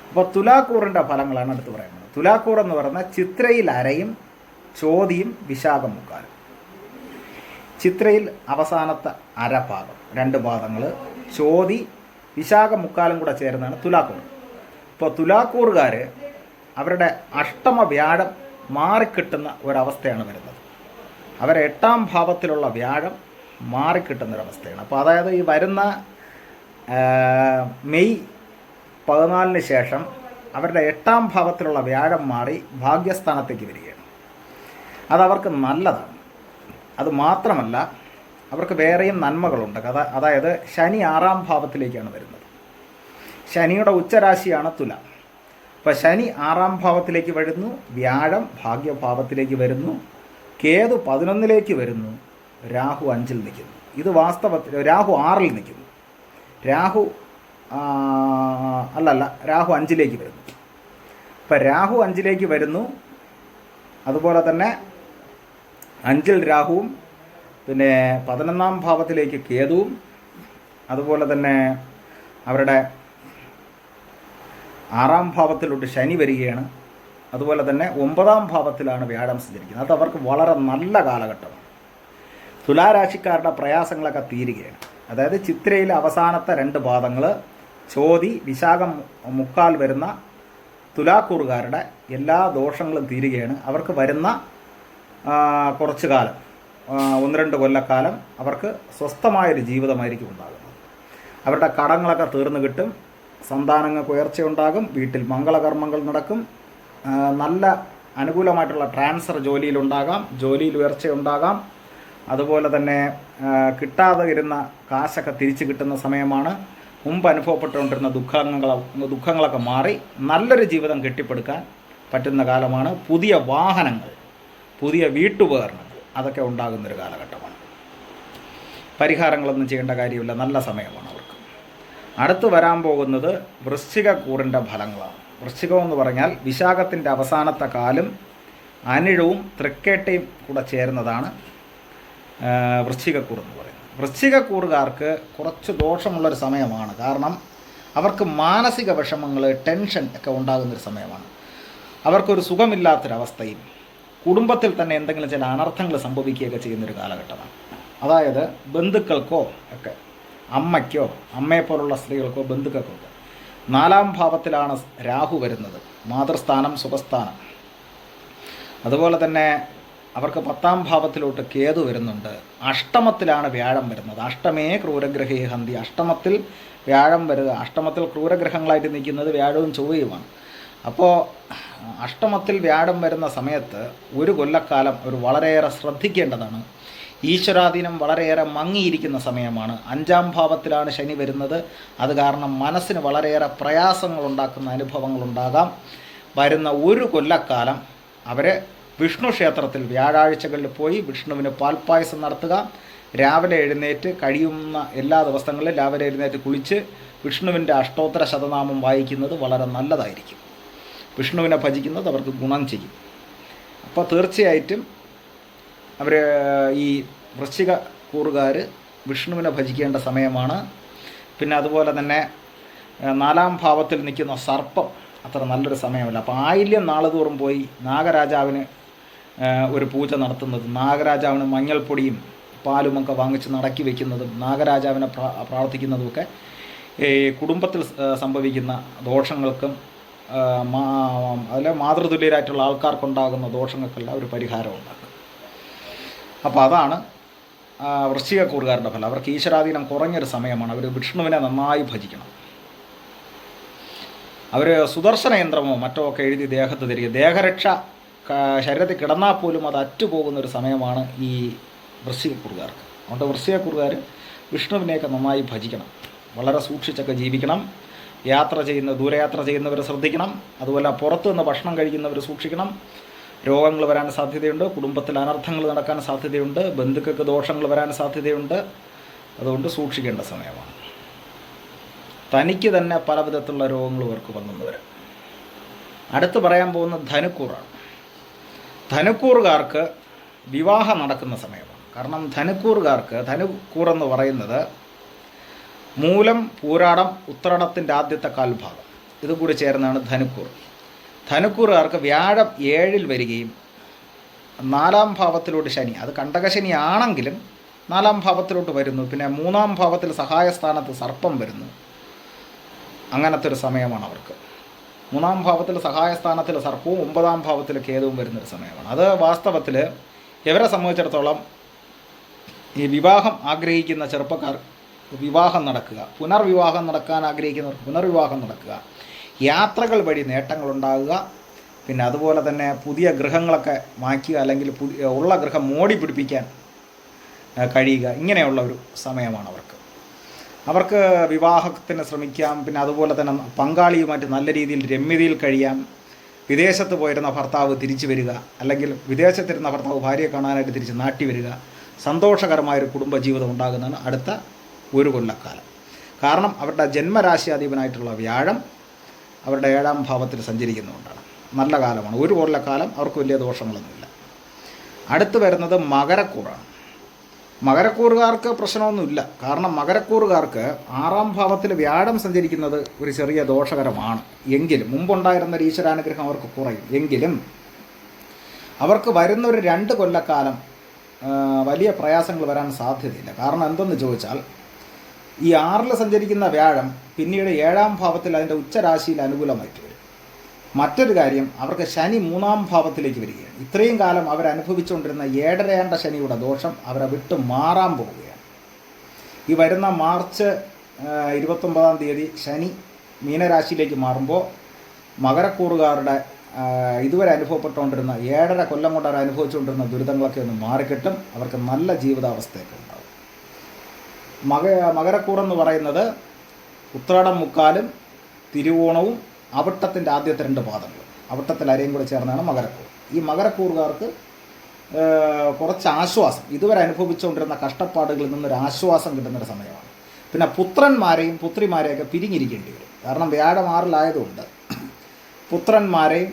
അപ്പോൾ തുലാക്കൂറിന്റെ ഫലങ്ങളാണ് അടുത്ത് പോകുന്നത്. തുലാക്കൂർ എന്ന് പറഞ്ഞാൽ ചിത്രയിൽ അരയും ചോതിയും വിശാഖം മുക്കാലും. ചിത്രയിൽ അവസാനത്തെ അരഭാഗം രണ്ട് പാദങ്ങൾ ചോതി വിശാഖം മുക്കാലും കൂടെ ചേർന്നാണ് തുലാക്കൂർ ഇപ്പോൾ തുലാക്കൂറുകാർ അവരുടെ അഷ്ടമ വ്യാഴം മാറിക്കിട്ടുന്ന ഒരവസ്ഥയാണ് വരുന്നത്. അവരെ എട്ടാം ഭാവത്തിലുള്ള വ്യാഴം മാറിക്കിട്ടുന്നൊരവസ്ഥയാണ്. അപ്പോൾ അതായത് ഈ വരുന്ന മെയ് പതിനാലിന് ശേഷം അവരുടെ എട്ടാം ഭാവത്തിലുള്ള വ്യാഴം മാറി ഭാഗ്യസ്ഥാനത്തേക്ക് വരികയാണ്. അതവർക്ക് നല്ലതാണ്. അത് മാത്രമല്ല അവർക്ക് വേറെയും നന്മകളുണ്ട്. കഥ അതായത് ശനി ആറാം ഭാവത്തിലേക്കാണ് വരുന്നത്. ശനിയുടെ ഉച്ചരാശിയാണ് തുല. അപ്പോൾ ശനി ആറാം ഭാവത്തിലേക്ക് വരുന്നു വ്യാഴം ഭാഗ്യഭാവത്തിലേക്ക് വരുന്നു കേതു പതിനൊന്നിലേക്ക് വരുന്നു രാഹു അഞ്ചിൽ നിൽക്കുന്നു. ഇത് വാസ്തവത്തിൽ രാഹു ആറിൽ നിൽക്കുന്നു. രാഹു അല്ലല്ല രാഹു അഞ്ചിലേക്ക് വരുന്നു. ഇപ്പം രാഹു അഞ്ചിലേക്ക് വരുന്നു അതുപോലെ തന്നെ അഞ്ചിൽ രാഹുവും പിന്നെ പതിനൊന്നാം ഭാവത്തിലേക്ക് കേതുവും അതുപോലെ തന്നെ അവരുടെ ആറാം ഭാവത്തിലോട്ട് ശനി വരികയാണ്. അതുപോലെ തന്നെ ഒമ്പതാം ഭാവത്തിലാണ് വ്യാഴം സഞ്ചരിക്കുന്നത് അത് അവർക്ക് വളരെ നല്ല കാലഘട്ടമാണ്. തുലാരാശിക്കാരുടെ പ്രയാസങ്ങളൊക്കെ തീരുകയാണ്. അതായത് ചിത്രയിലെ അവസാനത്തെ രണ്ട് പാദങ്ങൾ ചോതി വിശാഖം മുക്കാൽ വരുന്ന തുലാക്കൂറുകാരുടെ എല്ലാ ദോഷങ്ങളും തീരുകയാണ്. അവർക്ക് വരുന്ന കുറച്ചു കാലം ഒന്ന് രണ്ട് കൊല്ലക്കാലം അവർക്ക് സ്വസ്ഥമായൊരു ജീവിതമായിരിക്കും ഉണ്ടാകുന്നത്. അവരുടെ കടങ്ങളൊക്കെ തീർന്നു കിട്ടും. സന്താനങ്ങൾക്ക് ഉയർച്ചയുണ്ടാകും. വീട്ടിൽ മംഗളകർമ്മങ്ങൾ നടക്കും. നല്ല അനുകൂലമായിട്ടുള്ള ട്രാൻസ്ഫർ ജോലിയിലുണ്ടാകാം ജോലിയിൽ ഉയർച്ചയുണ്ടാകാം. അതുപോലെ തന്നെ കിട്ടാതെ ഇരുന്ന കാശൊക്കെ തിരിച്ചു കിട്ടുന്ന സമയമാണ് മുമ്പ് അനുഭവപ്പെട്ടുകൊണ്ടിരുന്ന ദുഃഖങ്ങൾ ദുഃഖങ്ങളൊക്കെ മാറി നല്ലൊരു ജീവിതം കെട്ടിപ്പടുക്കാൻ പറ്റുന്ന കാലമാണ് പുതിയ വാഹനങ്ങൾ പുതിയ വീട്ടുപകരണങ്ങൾ. അതൊക്കെ ഉണ്ടാകുന്നൊരു കാലഘട്ടമാണ്. പരിഹാരങ്ങളൊന്നും ചെയ്യേണ്ട കാര്യമില്ല നല്ല സമയമാണ് അവർക്ക്. അടുത്ത് വരാൻ പോകുന്നത് വൃശ്ചിക കൂറിന്റെ ഫലങ്ങളാണ്. വൃശ്ചികം എന്ന് പറഞ്ഞാൽ വിശാഖത്തിന്റെ അവസാനത്തെ കാലും അനിഴവും തൃക്കേട്ടയും കൂടെ ചേരുന്നതാണ് വൃശ്ചികക്കൂർ എന്ന് പറയുന്നത്. വൃശ്ചികക്കൂറുകാർക്ക് കുറച്ച് ദോഷമുള്ളൊരു സമയമാണ്. കാരണം അവർക്ക് മാനസിക വിഷമങ്ങൾ ടെൻഷൻ ഒക്കെ ഉണ്ടാകുന്നൊരു സമയമാണ്. അവർക്കൊരു സുഖമില്ലാത്തൊരവസ്ഥയും കുടുംബത്തിൽ തന്നെ എന്തെങ്കിലും ചില അനർത്ഥങ്ങൾ സംഭവിക്കുകയൊക്കെ ചെയ്യുന്നൊരു കാലഘട്ടമാണ്. അതായത് ബന്ധുക്കൾക്കോ ഒക്കെ അമ്മയ്ക്കോ അമ്മയെപ്പോലുള്ള സ്ത്രീകൾക്കോ ബന്ധുക്കൾക്കോ ഒക്കെ നാലാം ഭാവത്തിലാണ് രാഹു വരുന്നത് മാതൃസ്ഥാനം സുഖസ്ഥാനം. അതുപോലെ തന്നെ അവർക്ക് പത്താം ഭാവത്തിലോട്ട് കേതു വരുന്നുണ്ട്. അഷ്ടമത്തിലാണ് വ്യാഴം വരുന്നത്. അഷ്ടമേ ക്രൂരഗ്രഹേ ഹന്തി. അഷ്ടമത്തിൽ വ്യാഴം വരിക അഷ്ടമത്തിൽ ക്രൂരഗ്രഹങ്ങളായിട്ട് നിൽക്കുന്നത് വ്യാഴവും ചൊവ്വയുമാണ്. അപ്പോൾ അഷ്ടമത്തിൽ വ്യാഴം വരുന്ന സമയത്ത് ഒരു കൊല്ലക്കാലം ഒരു വളരെയേറെ ശ്രദ്ധിക്കേണ്ടതാണ്. ഈശ്വരാധീനം വളരെയേറെ മങ്ങിയിരിക്കുന്ന സമയമാണ്. അഞ്ചാം ഭാവത്തിലാണ് ശനി വരുന്നത്. അത് കാരണം മനസ്സിന് വളരെയേറെ പ്രയാസങ്ങൾ ഉണ്ടാക്കുന്ന അനുഭവങ്ങൾ അനുഭവങ്ങളുണ്ടാകാം. വരുന്ന ഒരു കൊല്ലക്കാലം അവർ വിഷ്ണു ക്ഷേത്രത്തിൽ വ്യാഴാഴ്ചകളിൽ പോയി വിഷ്ണുവിന് പാൽപ്പായസം നടത്തുക. രാവിലെ എഴുന്നേറ്റ് കഴിയുന്ന എല്ലാ ദിവസങ്ങളിലും രാവിലെ എഴുന്നേറ്റ് കുളിച്ച് വിഷ്ണുവിന്റെ അഷ്ടോത്തര ശതനാമം വായിക്കുന്നത് വളരെ നല്ലതായിരിക്കും. വിഷ്ണുവിനെ ഭജിക്കുന്നത് അവർക്ക് ഗുണം ചെയ്യും. അപ്പോൾ തീർച്ചയായിട്ടും അവർ ഈ വൃശ്ചിക കൂറുകാർ വിഷ്ണുവിനെ ഭജിക്കേണ്ട സമയമാണ്. പിന്നെ അതുപോലെ തന്നെ നാലാം ഭാവത്തിൽ നിൽക്കുന്ന സർപ്പം അത്ര നല്ലൊരു സമയമല്ല. അപ്പോൾ ആയില്യം നാളുതോറും പോയി നാഗരാജാവിന് ഒരു പൂജ നടത്തുന്നതും നാഗരാജാവിന് മഞ്ഞൾപ്പൊടിയും പാലുമൊക്കെ വാങ്ങിച്ച് നടക്കി വയ്ക്കുന്നതും നാഗരാജാവിനെ പ്രാ പ്രാർത്ഥിക്കുന്നതുമൊക്കെ ഈ കുടുംബത്തിൽ സംഭവിക്കുന്ന ദോഷങ്ങൾക്കും അതിലെ മാതൃതുല്യരായിട്ടുള്ള ആൾക്കാർക്കുണ്ടാകുന്ന ദോഷങ്ങൾക്കെല്ലാം ഒരു പരിഹാരം ഉണ്ടാക്കും അപ്പോൾ അതാണ് വൃശ്ചികക്കൂറുകാരുടെ ഫലം. അവർക്ക് ഈശ്വരാധീനം കുറഞ്ഞൊരു സമയമാണ്. അവർ വിഷ്ണുവിനെ നന്നായി ഭജിക്കണം. അവർ സുദർശന യന്ത്രമോ മറ്റോ ഒക്കെ എഴുതി ദേഹത്ത് തിരികെ ദേഹരക്ഷ ശരീരത്തിൽ കിടന്നാൽ പോലും അത് അറ്റുപോകുന്ന ഒരു സമയമാണ് ഈ വൃശ്ചികക്കുറുകാർക്ക്. അതുകൊണ്ട് വൃശ്ചികക്കുറുകാർ വിഷ്ണുവിനെയൊക്കെ നന്നായി ഭജിക്കണം. വളരെ സൂക്ഷിച്ചൊക്കെ ജീവിക്കണം. യാത്ര ചെയ്യുന്ന ദൂരയാത്ര ചെയ്യുന്നവർ ശ്രദ്ധിക്കണം. അതുപോലെ പുറത്തു നിന്ന് ഭക്ഷണം കഴിക്കുന്നവർ സൂക്ഷിക്കണം. രോഗങ്ങൾ വരാൻ സാധ്യതയുണ്ട് കുടുംബത്തിൽ അനർത്ഥങ്ങൾ നടക്കാൻ സാധ്യതയുണ്ട് ബന്ധുക്കൾക്ക് ദോഷങ്ങൾ വരാൻ സാധ്യതയുണ്ട്. അതുകൊണ്ട് സൂക്ഷിക്കേണ്ട സമയമാണ്. തനിക്ക് തന്നെ പല വിധത്തിലുള്ള രോഗങ്ങൾ ഇവർക്ക് വന്നു വരും. അടുത്ത് പറയാൻ പോകുന്ന ധനുക്കൂറാണ്. ധനുക്കൂറുകാർക്ക് വിവാഹം നടക്കുന്ന സമയമാണ്. കാരണം ധനുക്കൂറുകാർക്ക് ധനുക്കൂർ എന്ന് പറയുന്നത് മൂലം പൂരാടം ഉത്രടത്തിന്റെ ആദ്യത്തെ കാൽഭാഗം. ഇതുകൂടി ചേർന്നാണ് ധനുക്കൂർ. ധനുക്കൂറുകാർക്ക് വ്യാഴം ഏഴിൽ വരികയും നാലാം ഭാവത്തിലോട്ട് ശനി. അത് കണ്ടകശനി ആണെങ്കിലും നാലാം ഭാവത്തിലോട്ട് വരുന്നു. പിന്നെ മൂന്നാം ഭാവത്തിൽ സഹായസ്ഥാനത്ത് സർപ്പം വരുന്നു. അങ്ങനത്തെ ഒരു സമയമാണ് അവർക്ക്. മൂന്നാം ഭാവത്തിൽ സഹായസ്ഥാനത്തിൽ സർപ്പവും ഒമ്പതാം ഭാവത്തിൽ കേതുവും വരുന്നൊരു സമയമാണ്. അത് വാസ്തവത്തിൽ ഇവരെ സംബന്ധിച്ചിടത്തോളം ഈ വിവാഹം ആഗ്രഹിക്കുന്ന ചെറുപ്പക്കാർ വിവാഹം നടക്കുക. പുനർവിവാഹം നടക്കാൻ ആഗ്രഹിക്കുന്നവർക്ക് പുനർവിവാഹം നടക്കുക. യാത്രകൾ വഴി നേട്ടങ്ങളുണ്ടാകുക. പിന്നെ അതുപോലെ തന്നെ പുതിയ ഗൃഹങ്ങളൊക്കെ മാറ്റുക അല്ലെങ്കിൽ പുതിയ ഉള്ള ഗൃഹം മോടി പിടിപ്പിക്കാൻ കഴിയുക. ഇങ്ങനെയുള്ള ഒരു സമയമാണ് അവർക്ക്. അവർക്ക് വിവാഹത്തിന് ശ്രമിക്കാം. പിന്നെ അതുപോലെ തന്നെ പങ്കാളിയുമായിട്ട് നല്ല രീതിയിൽ രമ്യതയിൽ കഴിയാം. വിദേശത്ത് പോയിരുന്ന ഭർത്താവ് തിരിച്ചു വരിക. അല്ലെങ്കിൽ വിദേശത്തിരുന്ന ഭർത്താവ് ഭാര്യയെ കാണാനായിട്ട് തിരിച്ച് നാട്ടി വരിക. സന്തോഷകരമായൊരു കുടുംബജീവിതം ഉണ്ടാകുന്നതാണ് അടുത്ത ഒരു കൊല്ലക്കാലം. കാരണം അവരുടെ ജന്മരാശിയാധിപനായിട്ടുള്ള വ്യാഴം അവരുടെ ഏഴാം ഭാവത്തിൽ സഞ്ചരിക്കുന്നതുകൊണ്ടാണ്. നല്ല കാലമാണ്. ഒരു കൊല്ലക്കാലം അവർക്ക് വലിയ ദോഷങ്ങളൊന്നുമില്ല. അടുത്ത് വരുന്നത് മകരക്കൂറാണ്. മകരക്കൂറുകാർക്ക് പ്രശ്നമൊന്നുമില്ല. കാരണം മകരക്കൂറുകാർക്ക് ആറാം ഭാവത്തിൽ വ്യാഴം സഞ്ചരിക്കുന്നത് ഒരു ചെറിയ ദോഷകരമാണ്. എങ്കിലും മുമ്പുണ്ടായിരുന്ന ഈശ്വരാനുഗ്രഹം അവർക്ക് കുറയും. എങ്കിലും അവർക്ക് വരുന്ന ഒരു രണ്ട് കൊല്ലക്കാലം വലിയ പ്രയാസങ്ങൾ വരാൻ സാധ്യതയില്ല. കാരണം എന്തെന്ന് ചോദിച്ചാൽ ഈ ആറിൽ സഞ്ചരിക്കുന്ന വ്യാഴം പിന്നീട് ഏഴാം ഭാവത്തിൽ അതിന്റെ ഉച്ചരാശിയിൽ അനുകൂലമായിട്ട് വരും. മറ്റൊരു കാര്യം അവർക്ക് ശനി മൂന്നാം ഭാവത്തിലേക്ക് വരികയാണ്. ഇത്രയും കാലം അവരനുഭവിച്ചുകൊണ്ടിരുന്ന ഏഴരയാണ്ട ശനിയുടെ ദോഷം അവരെ വിട്ടു മാറാൻ പോവുകയാണ്. ഈ വരുന്ന മാർച്ച് ഇരുപത്തൊമ്പതാം തീയതി ശനി മീനരാശിയിലേക്ക് മാറുമ്പോൾ മകരക്കൂറുകാരുടെ ഇതുവരെ അനുഭവപ്പെട്ടുകൊണ്ടിരുന്ന ഏഴര കൊല്ലം കൊണ്ട് അവർ അനുഭവിച്ചുകൊണ്ടിരുന്ന ദുരിതങ്ങളൊക്കെ ഒന്ന് മാറിക്കിട്ടും. അവർക്ക് നല്ല ജീവിതാവസ്ഥയൊക്കെ ഉണ്ടാവും. മക മകരക്കൂറെന്ന് പറയുന്നത് ഉത്രാടം മുക്കാലും തിരുവോണവും അവിട്ടത്തിന്റെ ആദ്യത്തെ രണ്ട് പാദങ്ങൾ അവിട്ടത്തിൽ അരയും കൂടെ ചേർന്നാണ് മകരക്കൂർ ഈ മകരക്കൂറുകാർക്ക് കുറച്ച് ആശ്വാസം. ഇതുവരെ അനുഭവിച്ചുകൊണ്ടിരുന്ന കഷ്ടപ്പാടുകളിൽ നിന്നൊരു ആശ്വാസം കിട്ടുന്നൊരു സമയമാണ്. പിന്നെ പുത്രന്മാരെയും പുത്രിമാരെയൊക്കെ പിരിഞ്ഞിരിക്കേണ്ടി വരും. കാരണം വ്യാഴം ആറിലായതുകൊണ്ട് പുത്രന്മാരെയും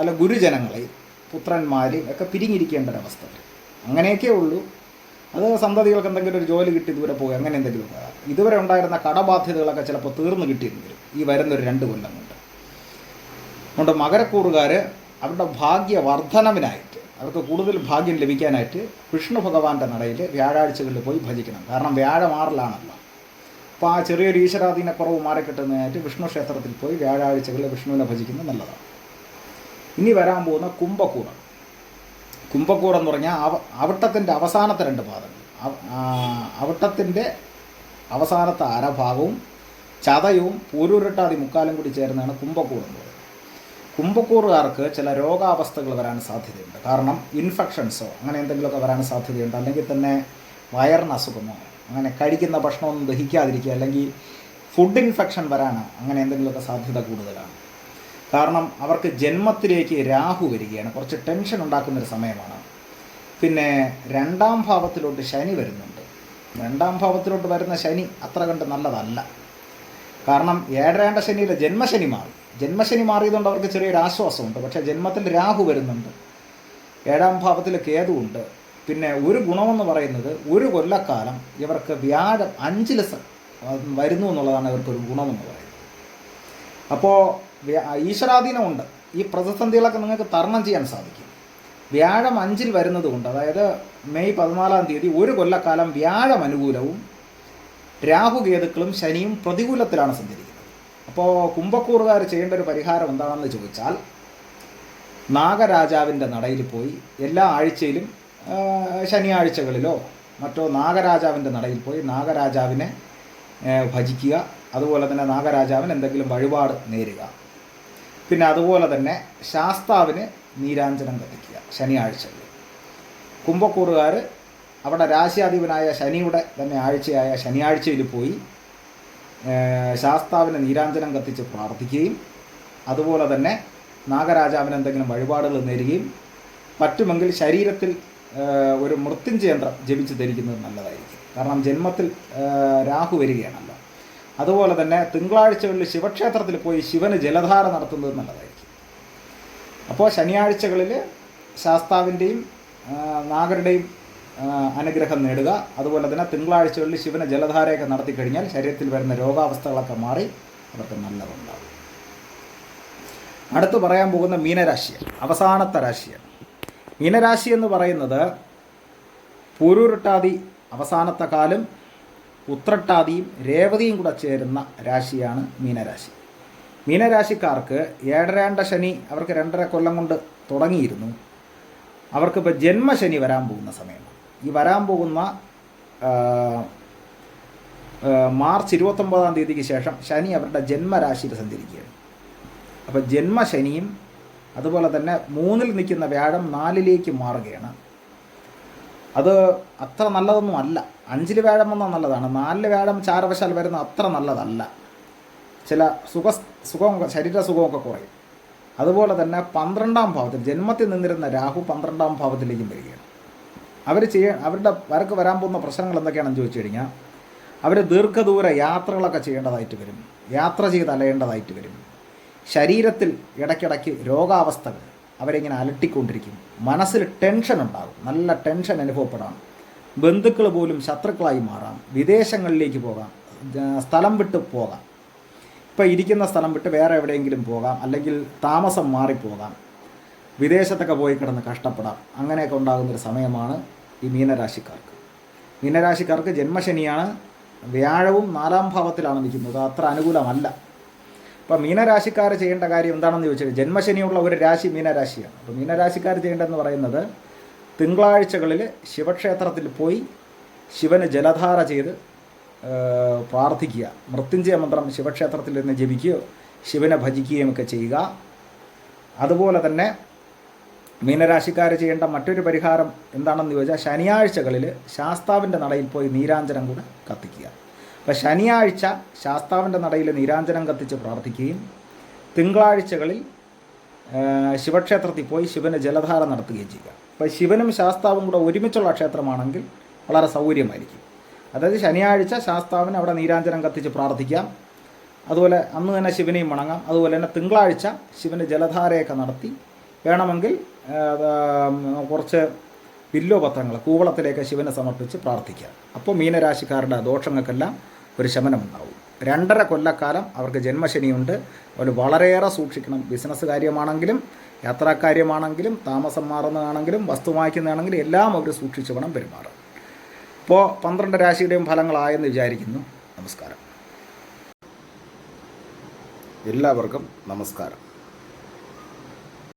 അല്ല ഗുരുജനങ്ങളെയും പുത്രന്മാരെയും ഒക്കെ പിരിഞ്ഞിരിക്കേണ്ട ഒരവസ്ഥ വരും. അങ്ങനെയൊക്കെ ഉള്ളൂ. അത് സന്തതികൾക്ക് എന്തെങ്കിലും ഒരു ജോലി കിട്ടി ദൂരെ പോകുക അങ്ങനെ എന്തെങ്കിലും ഇതുവരെ ഉണ്ടായിരുന്ന കടബാധ്യതകളൊക്കെ ചിലപ്പോൾ തീർന്നു കിട്ടിയെന്ന് വരും ഈ വരുന്നൊരു രണ്ട് കൊല്ലം കൊണ്ട്. അതുകൊണ്ട് മകരക്കൂറുകാർ അവരുടെ ഭാഗ്യവർദ്ധനവിനായിട്ട് അവർക്ക് കൂടുതൽ ഭാഗ്യം ലഭിക്കാനായിട്ട് വിഷ്ണു ഭഗവാന്റെ നടയിൽ വ്യാഴാഴ്ചകളിൽ പോയി ഭജിക്കണം. കാരണം വ്യാഴം വ്യാഴമാറിലാണല്ലോ അപ്പോൾ ആ ചെറിയൊരു ഈശ്വരാധീന കുറവ് മാറിക്കിട്ടുന്നതിനായിട്ട് വിഷ്ണു ക്ഷേത്രത്തിൽ പോയി വ്യാഴാഴ്ചകളിൽ വിഷ്ണുവിനെ ഭജിക്കുന്നത് നല്ലതാണ്. ഇനി വരാൻ പോകുന്ന കുംഭക്കൂറം കുംഭക്കൂർ എന്ന് പറഞ്ഞാൽ അവ അവിട്ടത്തിന്റെ അവസാനത്തെ രണ്ട് പാദങ്ങൾ. അവിട്ടത്തിന്റെ അവസാനത്തെ അരഭാഗവും ചതയവും പൂരൂരട്ടാതി മുക്കാലും കൂടി ചേർന്നാണ് കുംഭക്കൂർ എന്ന് പറയുന്നത്. കുംഭക്കൂറുകാർക്ക് ചില രോഗാവസ്ഥകൾ വരാൻ സാധ്യതയുണ്ട്. കാരണം ഇൻഫെക്ഷൻസോ അങ്ങനെ എന്തെങ്കിലുമൊക്കെ വരാൻ സാധ്യതയുണ്ട്. അല്ലെങ്കിൽ തന്നെ വയറിന് അസുഖമോ അങ്ങനെ കഴിക്കുന്ന ഭക്ഷണമൊന്നും ദഹിക്കാതിരിക്കുക അല്ലെങ്കിൽ ഫുഡ് ഇൻഫെക്ഷൻ വരാനോ അങ്ങനെ എന്തെങ്കിലുമൊക്കെ സാധ്യത കൂടുതലാണ്. കാരണം അവർക്ക് ജന്മത്തിലേക്ക് രാഹു വരികയാണ്. കുറച്ച് ടെൻഷൻ ഉണ്ടാക്കുന്ന ഒരു സമയമാണ്. പിന്നെ രണ്ടാം ഭാവത്തിലോട്ട് ശനി വരുന്നുണ്ട്. രണ്ടാം ഭാവത്തിലോട്ട് വരുന്ന ശനി അത്ര കണ്ട് നല്ലതല്ല. കാരണം ഏഴരേണ്ട ശനിയിലെ ജന്മശനി മാറി. ജന്മശനി മാറിയതുകൊണ്ട് അവർക്ക് ചെറിയൊരു ആശ്വാസമുണ്ട്. പക്ഷേ ജന്മത്തിൽ രാഹു വരുന്നുണ്ട്. ഏഴാം ഭാവത്തിൽ കേതുവുണ്ട് പിന്നെ ഒരു ഗുണമെന്ന് പറയുന്നത് ഒരു കൊല്ലക്കാലം ഇവർക്ക് വ്യാഴം അഞ്ചിൽ വരുന്നു എന്നുള്ളതാണ് ഇവർക്കൊരു ഗുണമെന്ന് പറയുന്നത്. അപ്പോൾ ഈശ്വരാധീനമുണ്ട്. ഈ പ്രതിസന്ധികളൊക്കെ നിങ്ങൾക്ക് തരണം ചെയ്യാൻ സാധിക്കും. വ്യാഴം അഞ്ചിൽ വരുന്നത് കൊണ്ട് അതായത് മെയ് പതിനാലാം തീയതി ഒരു കൊല്ലക്കാലം വ്യാഴം അനുകൂലവും രാഹുകേതുക്കളും ശനിയും പ്രതികൂലത്തിലാണ് സഞ്ചരിക്കുന്നത്. അപ്പോൾ കുംഭക്കൂറുകാർ ചെയ്യേണ്ട ഒരു പരിഹാരം എന്താണെന്ന് ചോദിച്ചാൽ നാഗരാജാവിന്റെ നടയിൽ പോയി എല്ലാ ആഴ്ചയിലും ശനിയാഴ്ചകളിലോ മറ്റോ നാഗരാജാവിന്റെ നടയിൽ പോയി നാഗരാജാവിനെ ഭജിക്കുക അതുപോലെ തന്നെ നാഗരാജാവിന് എന്തെങ്കിലും വഴിപാട് നേരുക. പിന്നെ അതുപോലെ തന്നെ ശാസ്താവിന് നീരാഞ്ജനം കത്തിക്കുക ശനിയാഴ്ചകളിൽ കുംഭക്കൂറുകാർ അവിടെ രാശിയാധിപനായ ശനിയുടെ തന്നെ ആഴ്ചയായ ശനിയാഴ്ചയിൽ പോയി ശാസ്താവിന് നീരാഞ്ജനം കത്തിച്ച് പ്രാർത്ഥിക്കുകയും അതുപോലെ തന്നെ നാഗരാജാവിന് എന്തെങ്കിലും വഴിപാടുകൾ നേരുകയും പറ്റുമെങ്കിൽ ശരീരത്തിൽ ഒരു മൃത്യുഞ്ചയന്ത്രം ജപിച്ച് ധരിക്കുന്നത് നല്ലതായിരിക്കും. കാരണം ജന്മത്തിൽ രാഹു വരികയാണല്ലോ അതുപോലെ തന്നെ തിങ്കളാഴ്ചകളിൽ ശിവക്ഷേത്രത്തിൽ പോയി ശിവന് ജലധാര നടത്തുന്നത് നല്ലതായിരിക്കും. അപ്പോൾ ശനിയാഴ്ചകളിൽ ശാസ്താവിന്റെയും നാഗരുടെയും അനുഗ്രഹം നേടുക. അതുപോലെ തന്നെ തിങ്കളാഴ്ചകളിൽ ശിവന് ജലധാരയൊക്കെ നടത്തി കഴിഞ്ഞാൽ ശരീരത്തിൽ വരുന്ന രോഗാവസ്ഥകളൊക്കെ മാറി അവർക്ക് നല്ലതുണ്ടാകും അടുത്ത് പറയാൻ പോകുന്ന മീനരാശിയാണ്. അവസാനത്തെ രാശിയാണ്. മീനരാശി എന്ന് പറയുന്നത് പൂരുരുട്ടാതി അവസാനത്തെ കാലം ഉത്രട്ടാതിയും രേവതിയും കൂടെ ചേരുന്ന രാശിയാണ് മീനരാശി. മീനരാശിക്കാർക്ക് ഏഴരാണ്ട ശനി അവർക്ക് രണ്ടര കൊല്ലം കൊണ്ട് തുടങ്ങിയിരുന്നു. അവർക്കിപ്പോൾ ജന്മശനി വരാൻ പോകുന്ന സമയമാണ്. ഈ വരാൻ പോകുന്ന മാർച്ച് ഇരുപത്തൊമ്പതാം തീയതിക്ക് ശേഷം ശനി അവരുടെ ജന്മരാശിയിൽ സഞ്ചരിക്കുകയാണ്. അപ്പോൾ ജന്മശനിയും അതുപോലെ തന്നെ മൂന്നിൽ നിൽക്കുന്ന വ്യാഴം നാലിലേക്ക് മാറുകയാണ്. അത് അത്ര നല്ലതൊന്നും അല്ല. അഞ്ചിൽ വ്യാഴം വന്നാൽ നല്ലതാണ്. നാലിൽ വ്യാഴം ചാരവശാൽ വരുന്ന അത്ര നല്ലതല്ല. ചില സുഖ സുഖം ശരീര സുഖമൊക്കെ കുറയും. അതുപോലെ തന്നെ പന്ത്രണ്ടാം ഭാവത്തിൽ ജന്മത്തിൽ നിന്നിരുന്ന രാഹു പന്ത്രണ്ടാം ഭാവത്തിലേക്കും വരികയാണ്. അവർ ചെയ്യ അവരുടെ വരക്ക് വരാൻ പോകുന്ന പ്രശ്നങ്ങൾ എന്തൊക്കെയാണെന്ന് ചോദിച്ചു കഴിഞ്ഞാൽ അവർ ദീർഘദൂര യാത്രകളൊക്കെ ചെയ്യേണ്ടതായിട്ട് വരും. യാത്ര ചെയ്ത് അലയേണ്ടതായിട്ട് വരും. ശരീരത്തിൽ ഇടയ്ക്കിടയ്ക്ക് രോഗാവസ്ഥകൾ അവരിങ്ങനെ അലട്ടിക്കൊണ്ടിരിക്കും. മനസ്സിൽ ടെൻഷൻ ഉണ്ടാകും. നല്ല ടെൻഷൻ അനുഭവപ്പെടാം. ബന്ധുക്കൾ പോലും ശത്രുക്കളായി മാറാം. വിദേശങ്ങളിലേക്ക് പോകാം. സ്ഥലം വിട്ട് പോകാം. ഇപ്പോൾ ഇരിക്കുന്ന സ്ഥലം വിട്ട് വേറെ എവിടെയെങ്കിലും പോകാം. അല്ലെങ്കിൽ താമസം മാറിപ്പോകാം. വിദേശത്തൊക്കെ പോയി കിടന്ന് കഷ്ടപ്പെടാം. അങ്ങനെയൊക്കെ ഉണ്ടാകുന്നൊരു സമയമാണ് ഈ മീനരാശിക്കാർക്ക്. മീനരാശിക്കാർക്ക് ജന്മശനിയാണ് വ്യാഴവും നാലാം ഭാവത്തിലാണ് നിൽക്കുന്നത്. അത്ര അനുകൂലമല്ല. അപ്പോൾ മീനരാശിക്കാർ ചെയ്യേണ്ട കാര്യം എന്താണെന്ന് ചോദിച്ചാൽ ജന്മശനിയുള്ള ഒരു രാശി മീനരാശിയാണ്. അപ്പോൾ മീനരാശിക്കാർ ചെയ്യേണ്ടതെന്ന് പറയുന്നത് തിങ്കളാഴ്ചകളിൽ ശിവക്ഷേത്രത്തിൽ പോയി ശിവന് ജലധാര ചെയ്ത് പ്രാർത്ഥിക്കുക. മൃത്യുഞ്ജയ മന്ത്രം ശിവക്ഷേത്രത്തിൽ നിന്ന് ജപിക്കുകയോ ശിവനെ ഭജിക്കുകയും ഒക്കെ ചെയ്യുക. അതുപോലെ തന്നെ മീനരാശിക്കാർ ചെയ്യേണ്ട മറ്റൊരു പരിഹാരം എന്താണെന്ന് ചോദിച്ചാൽ ശനിയാഴ്ചകളിൽ ശാസ്താവിന്റെ നടയിൽ പോയി നീരാഞ്ജനം കൂടെ കത്തിക്കുക. അപ്പോൾ ശനിയാഴ്ച ശാസ്താവിന്റെ നടയിൽ നീരാഞ്ജനം കത്തിച്ച് പ്രാർത്ഥിക്കുകയും തിങ്കളാഴ്ചകളിൽ ശിവക്ഷേത്രത്തിൽ പോയി ശിവന് ജലധാര നടത്തുകയും ചെയ്യുക. അപ്പോൾ ശിവനും ശാസ്താവും കൂടെ ഒരുമിച്ചുള്ള ക്ഷേത്രമാണെങ്കിൽ വളരെ സൗകര്യമായിരിക്കും. അതായത് ശനിയാഴ്ച ശാസ്താവിന് അവിടെ നീരാഞ്ജനം കത്തിച്ച് പ്രാർത്ഥിക്കാം. അതുപോലെ അന്ന് തന്നെ ശിവനെയും വണങ്ങാം. അതുപോലെ തന്നെ തിങ്കളാഴ്ച ശിവന് ജലധാരയൊക്കെ നടത്തി വേണമെങ്കിൽ കുറച്ച് വില്ലോ പത്രങ്ങൾ കൂവളത്തിലേക്ക് ശിവനെ സമർപ്പിച്ച് പ്രാർത്ഥിക്കാം. അപ്പോൾ മീനരാശിക്കാരുടെ ദോഷങ്ങൾക്കെല്ലാം ഒരു ശമനമുണ്ടാവും. രണ്ടര കൊല്ലക്കാലം അവർക്ക് ജന്മശനിയുണ്ട്. അവർ വളരെയേറെ സൂക്ഷിക്കണം. ബിസിനസ് കാര്യമാണെങ്കിലും യാത്രാക്കാര്യമാണെങ്കിലും താമസം മാറുന്നതാണെങ്കിലും വസ്തു വാങ്ങിക്കുന്നതാണെങ്കിലും എല്ലാം അവർ സൂക്ഷിച്ചു വേണം പെരുമാറാൻ. ഇപ്പോൾ പന്ത്രണ്ട് രാശിയുടെയും ഫലങ്ങളായെന്ന് വിചാരിക്കുന്നു. നമസ്കാരം. എല്ലാവർക്കും നമസ്കാരം.